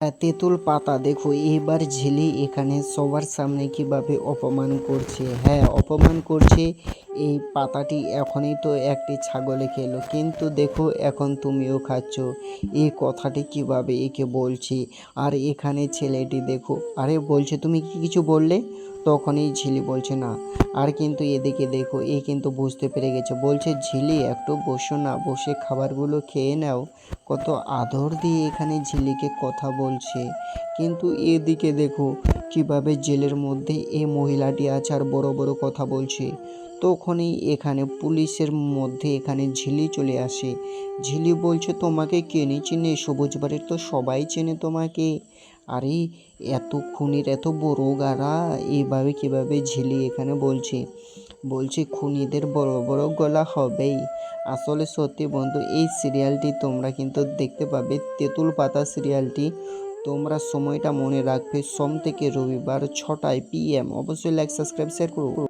হ্যাঁ, তেঁতুল পাতা। দেখো এবার ঝিলি এখানে সবার সামনে কীভাবে অপমান করছে। হ্যাঁ অপমান করছে এই পাতাটি এখনই তো একটি ছাগলে খেলো। কিন্তু দেখো, এখন তুমিও খাচ্ছ। এই কথাটি কীভাবে একে বলছি? আর এখানে ছেলেটি দেখো, আরে বলছে, তুমি কি কিছু বললে? তখনই ঝিলি বলছে, না। আর কিন্তু এদিকে দেখো, এ কিন্তু বুঝতে পেরে গেছে। বলছে, ঝিলি, একটু বসো না, বসে খাবারগুলো খেয়ে নাও। কত আদর দিয়ে এখানে ঝিলিকে কথা বলছে। কিন্তু এদিকে দেখো কীভাবে জেলের মধ্যে এই মহিলাটি আছে আর বড় বড় কথা বলছে? তখনই এখানে পুলিশের মধ্যে এখানে ঝিলি চলে আসে। ঝিলি বলছে, তোমাকে কে নি চিনে? সবুজ বাড়ির তো সবাই চেনে তোমাকে। আরে, এত খুনির এত বড় গাড়া। এইভাবে কীভাবে ঝিলি এখানে বলছে? বলছে, খুনিদের বড় বড় গলা হবেই। আসলে সত্যি বন্ধু, এই সিরিয়ালটি তোমরা কিন্তু দেখতে পাবে। তেঁতুল পাতা সিরিয়ালটি তোমরা সময়টা মনে রাখবে। সোম থেকে রবিবার ছটায় পিএম অবশ্যই লাইক সাবস্ক্রাইব শেয়ার করো।